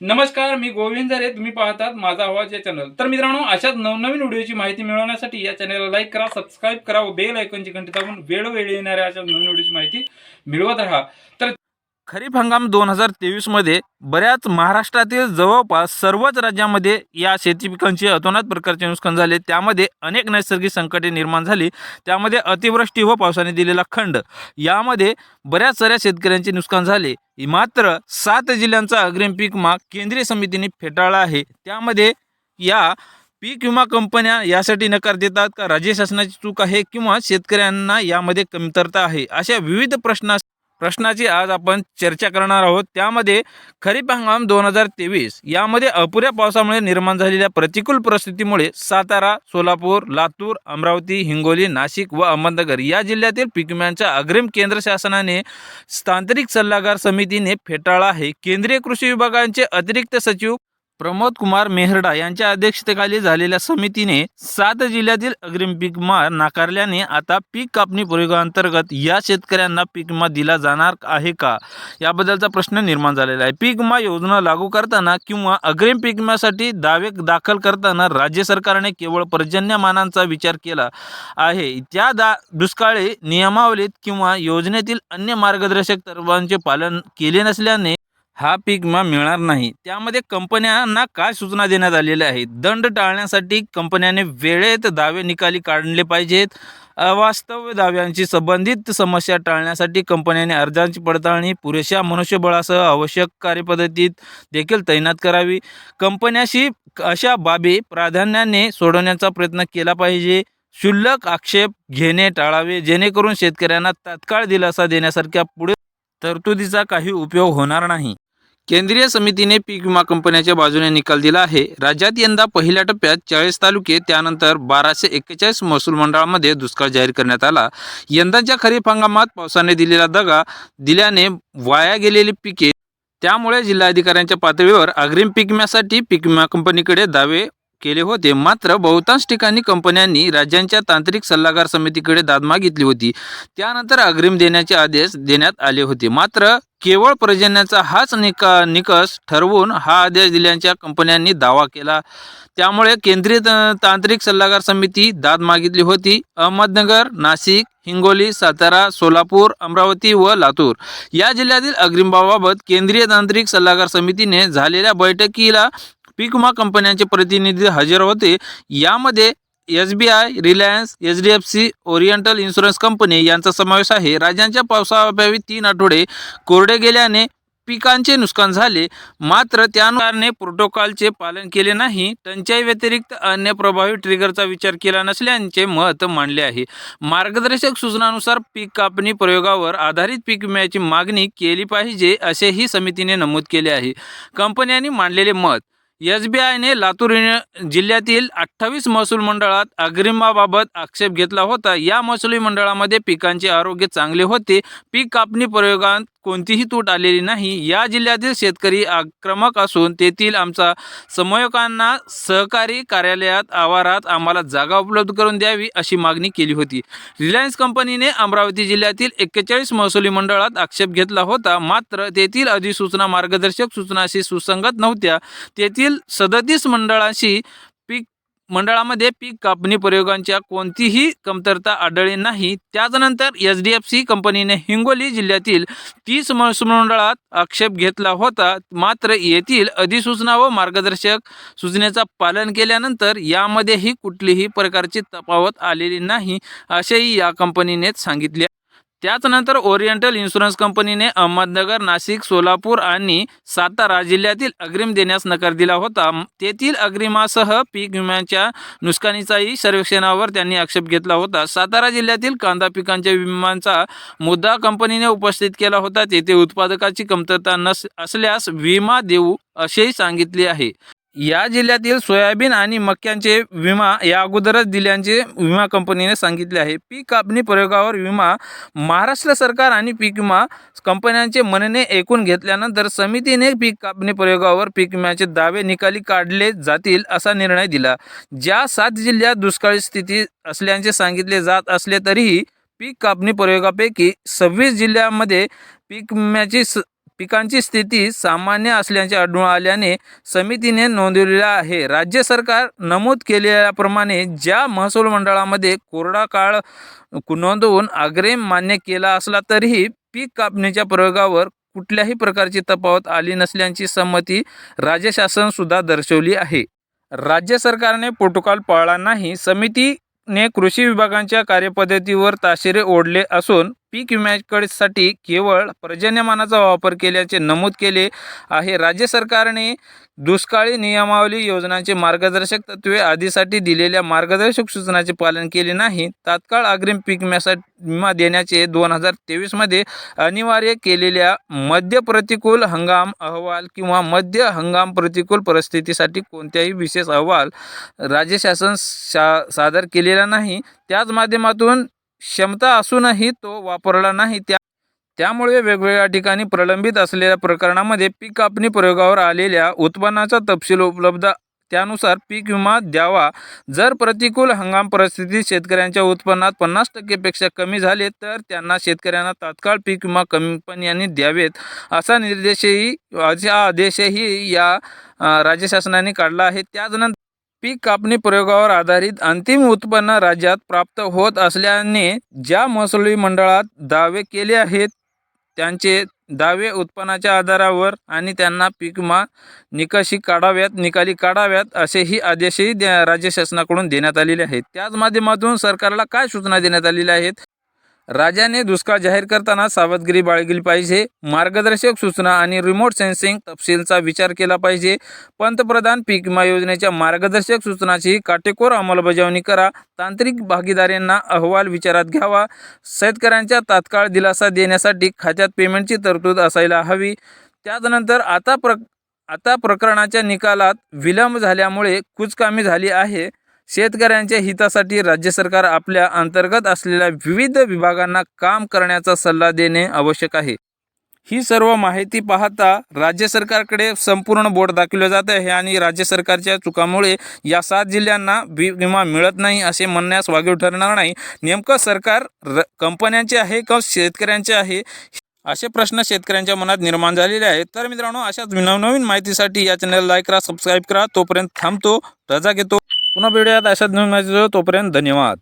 नमस्कार मी गोविंद झरे तुम्ही पाहतात माझा आवाज या चॅनल तर मित्रांनो अशाच नवनवीन व्हिडिओची माहिती मिळवण्यासाठी या चॅनलला लाईक करा सबस्क्राईब करा व बेल ऐकूनची घंटी दाबून वेळोवेळी येणाऱ्या अशा नवीन व्हिडिओची माहिती मिळवत राहा. तर खरीप हंगाम दोन हजार तेवीसमध्ये बऱ्याच महाराष्ट्रातील जवळपास सर्वच राज्यामध्ये या शेती पिकांची अतोनात प्रकारचे नुकसान झाले. त्यामध्ये अनेक नैसर्गिक संकटे निर्माण झाली. त्यामध्ये अतिवृष्टी व पावसाने दिलेला खंड. यामध्ये बऱ्याच साऱ्या शेतकऱ्यांचे नुकसान झाले. मात्र सात जिल्ह्यांचा अग्रिम पीक माग केंद्रीय समितीने फेटाळला आहे. त्यामध्ये या पीक विमा कंपन्या यासाठी नकार देतात का? राज्य शासनाची चूक आहे किंवा शेतकऱ्यांना यामध्ये कमतरता आहे? अशा विविध प्रश्ना प्रश्नाची आज आपण चर्चा करणार आहोत. त्यामध्ये खरीप हंगाम दोन हजार तेवीस यामध्ये अपुऱ्या पावसामुळे निर्माण झालेल्या प्रतिकूल परिस्थितीमुळे सातारा सोलापूर लातूर अमरावती हिंगोली नाशिक व अहमदनगर या जिल्ह्यातील पिकम्यांच्या अग्रिम केंद्र शासनाने तांत्रिक सल्लागार समितीने फेटाळला आहे. केंद्रीय कृषी विभागांचे अतिरिक्त सचिव प्रमोद कुमार मेहरडा यांच्या अध्यक्षतेखाली झालेल्या समितीने सात जिल्ह्यातील अग्रिम पीक नाकारल्याने आता पीक कापणी प्रयोगाअंतर्गत या शेतकऱ्यांना पीक विमा दिला जाणार आहे का? याबद्दलचा प्रश्न निर्माण झालेला आहे. पीक योजना लागू करताना किंवा अग्रिम पीक विम्यासाठी दावे दाखल करताना राज्य सरकारने केवळ पर्जन्यमानांचा विचार केला आहे. त्या दा दुष्काळी नियमावलीत किंवा योजनेतील अन्य मार्गदर्शक तत्वांचे पालन केले नसल्याने हा पीक विमा मिळणार नाही. त्यामध्ये कंपन्यांना काय सूचना देण्यात आलेल्या आहेत? दंड टाळण्यासाठी कंपन्याने वेळेत दावे निकाली काढले पाहिजेत. अवास्तव दाव्यांची संबंधित समस्या टाळण्यासाठी कंपन्याने अर्जांची पडताळणी पुरेशा मनुष्यबळासह आवश्यक कार्यपद्धतीत देखील तैनात करावी. कंपन्याशी अशा बाबी प्राधान्याने सोडवण्याचा प्रयत्न केला पाहिजे. क्षुल्लक आक्षेप घेणे टाळावे जेणेकरून शेतकऱ्यांना तात्काळ दिलासा देण्यासारख्या पुढे तरतुदीचा काही उपयोग होणार नाही. केंद्रीय समितीने पीक विमा कंपन्याच्या बाजूने निकाल दिला आहे. राज्यात यंदा पहिल्या टप्प्यात चाळीस तालुके त्यानंतर बाराशे एक्केचाळीस महसूल मंडळामध्ये दुष्काळ जाहीर करण्यात आला. यंदाच्या खरीप हंगामात पावसाने दिलेला दगा दिल्याने वाया गेलेली पिके त्यामुळे जिल्हाधिकाऱ्यांच्या पातळीवर अग्रिम पीक विम्यासाठी पीक विमा कंपनीकडे दावे केले होते. मात्र बहुतांश ठिकाणी कंपन्यांनी राज्यांच्या तांत्रिक सल्लागार समितीकडे दाद मागितली होती. त्यानंतर अग्रिम देण्याचे आदेश देण्यात आले होते. मात्र केवळ पर्जन्याचा हाच निका निकष ठरवून हा आदेश दिल्याच्या कंपन्यांनी दावा केला. त्यामुळे केंद्रीय त- तांत्रिक सल्लागार समिती दाद मागितली होती. अहमदनगर नाशिक हिंगोली सातारा सोलापूर अमरावती व लातूर. या जिल्ह्यातील अग्रिमबाबाबत केंद्रीय तांत्रिक सल्लागार समितीने झालेल्या बैठकीला पीक विमा कंपन्यांचे प्रतिनिधी हजर होते. यामध्ये S B I Reliance H D F C Oriental Insurance company यांचा समावेश आहे. राज्यांच्या पावसाअभावी तीन आठवडे कोरडे गेल्याने पिकांचे नुकसान झाले. मात्र त्यानुसारने प्रोटोकॉलचे पालन केले नाही. टंचाई व्यतिरिक्त अन्य प्रभावी ट्रिगरचा विचार केला नसल्याचे मत मांडले आहे. मार्गदर्शक सूचनानुसार पीक कापणी प्रयोगावर आधारित पीक विम्याची मागणी केली पाहिजे असेही समितीने नमूद केले आहे. कंपन्यांनी मांडलेले मत एस बी आयने लातूर युनि- जिल्ह्यातील अठ्ठावीस महसूल मंडळात अग्रिमाबाबत आक्षेप घेतला होता. या महसुली मंडळामध्ये पिकांचे आरोग्य चांगले होते. पीक कापणी प्रयोगात कोणतीही तूट आलेली नाही. या जिल्ह्यातील शेतकरी आक्रमक असून तेथील आमचा समयकांना सहकारी कार्यालयात आवारात आम्हाला जागा उपलब्ध करून द्यावी अशी मागणी केली होती. रिलायन्स कंपनीने अमरावती जिल्ह्यातील एक्केचाळीस महसुली मंडळात आक्षेप घेतला होता. मात्र तेथील अधिसूचना मार्गदर्शक सूचनाशी सुसंगत नव्हत्या. तेथील सदतीस मंडळाशी मंडळामध्ये पीक कापणी प्रयोगांच्या कोणतीही कमतरता आढळली नाही. त्याचनंतर एच डी एफ सी कंपनीने हिंगोली जिल्ह्यातील तीस महसूल मंडळात आक्षेप घेतला होता. मात्र येथील अधिसूचना व मार्गदर्शक सूचनेचा पालन केल्यानंतर यामध्येही कुठलीही प्रकारची तफावत आलेली नाही असेही या कंपनीने सांगितले. त्याचनंतर ओरिएंटल इन्शुरन्स कंपनीने अहमदनगर नाशिक सोलापूर आणि सातारा जिल्ह्यातील अग्रिम देण्यास नकार दिला होता. तेथील अग्रिमासह पीक विम्याच्या नुकसानीचाही सर्वेक्षणावर त्यांनी आक्षेप घेतला होता. सातारा जिल्ह्यातील कांदा पिकांच्या विम्यांचा मुद्दा कंपनीने उपस्थित केला होता. तेथे उत्पादकाची कमतरता नस असल्यास विमा देऊ असेही सांगितले आहे. या जिल्ह्यातील सोयाबीन आणि मक्यांचे विमा या अगोदरच दिल्याचे विमा कंपनीने सांगितले आहे. पीक कापणी प्रयोगावर विमा महाराष्ट्र सरकार आणि पीक विमा कंपन्यांचे म्हणणे ऐकून घेतल्यानंतर समितीने पीक कापणी प्रयोगावर पीक विम्याचे दावे निकाली काढले जातील असा निर्णय दिला. ज्या सात जिल्ह्यात दुष्काळी स्थिती असल्याचे सांगितले जात असले तरीही पीक कापणी प्रयोगापैकी सव्वीस जिल्ह्यांमध्ये पीक विम्याची स पिकांची स्थिती सामान्य असल्याचे आढळून आल्याने समितीने नोंदवलेला आहे. राज्य सरकार नमूद केलेल्याप्रमाणे ज्या महसूल मंडळामध्ये कोरडा काळ नोंदवून अग्रिम मान्य केला असला तरीही पीक कापणीच्या प्रयोगावर कुठल्याही प्रकारची तफावत आली नसल्याची संमती राज्य शासन सुद्धा दर्शवली आहे. राज्य सरकारने प्रोटोकॉल पाळला नाही. समितीने कृषी विभागांच्या कार्यपद्धतीवर ताशेरे ओढले असून पीक विम्याकडसाठी केवळ पर्जन्यमानाचा वापर केल्याचे नमूद केले आहे. राज्य सरकारने दुष्काळी नियमावली योजनांचे मार्गदर्शक तत्त्वे आधीसाठी दिलेल्या मार्गदर्शक सूचनाचे पालन केले नाही. तात्काळ अग्रिम पीक विम्यासाठी विमा देण्याचे दोन हजार तेवीसमध्ये अनिवार्य केलेल्या मध्य प्रतिकूल हंगाम अहवाल किंवा मध्य हंगाम प्रतिकूल परिस्थितीसाठी कोणत्याही विशेष अहवाल राज्य शासन शा सादर केलेला नाही. त्याच माध्यमातून क्षमता असूनही तो वापरला नाही. त्या त्यामुळे वेगवेगळ्या ठिकाणी प्रलंबित असलेल्या प्रकरणामध्ये पीक कापणी प्रयोगावर आलेल्या उत्पन्नाचा तपशील उपलब्ध त्यानुसार पीक विमा द्यावा. जर प्रतिकूल हंगाम परिस्थितीत शेतकऱ्यांच्या उत्पन्नात पन्नास टक्केपेक्षा कमी झाले तर त्यांना शेतकऱ्यांना तात्काळ पीक विमा कंपन्यांनी द्यावेत असा निर्देशही असा आदेशही या राज्य शासनाने काढला आहे. त्याचनंतर पीक कापणी प्रयोगावर आधारित अंतिम उत्पन्न राज्यात प्राप्त होत असल्याने ज्या महसुली मंडळात दावे केले आहेत त्यांचे दावे उत्पन्नाच्या आधारावर आणि त्यांना पीक विमा निकषी काढाव्यात निकाली काढाव्यात असेही आदेशही द्या राज्य शासनाकडून देण्यात आलेले आहेत. त्याच माध्यमातून सरकारला काय सूचना देण्यात आलेल्या आहेत? राजाने दुष्काळ जाहीर करताना सावधगिरी बाळगली पाहिजे. मार्गदर्शक सूचना आणि रिमोट सेन्सिंग तपशीलचा विचार केला पाहिजे. पंतप्रधान पीक विमा योजनेच्या मार्गदर्शक सूचनाची काटेकोर अंमलबजावणी करा. तांत्रिक भागीदारांना अहवाल विचारात घ्यावा. शेतकऱ्यांच्या तात्काळ दिलासा देण्यासाठी खात्यात पेमेंटची तरतूद असायला हवी. त्यानंतर आता प्र आता प्रकरणाच्या निकालात विलंब झाल्यामुळे कुचकामी झाली आहे. शेतकऱ्यांच्या हितासाठी राज्य सरकार आपल्या अंतर्गत असलेल्या विविध विभागांना काम करण्याचा सल्ला देणे आवश्यक आहे. ही सर्व माहिती पाहता राज्य सरकारकडे संपूर्ण बोट दाखवलं जात आहे आणि राज्य सरकारच्या चुकामुळे या सात जिल्ह्यांना विमा मिळत नाही असे म्हणण्यास वागीव ठरणार नाही. नेमकं सरकार र कंपन्यांचे आहे का शेतकऱ्यांचे आहे? असे प्रश्न शेतकऱ्यांच्या मनात निर्माण झालेले आहेत. तर मित्रांनो अशाच नवनवीन माहितीसाठी या चॅनलला लाईक करा सबस्क्राईब करा. तोपर्यंत थांबतो रजा घेतो. पुन्हा भेटूयात अशाच नवीन माहिती तोपर्यंत धन्यवाद.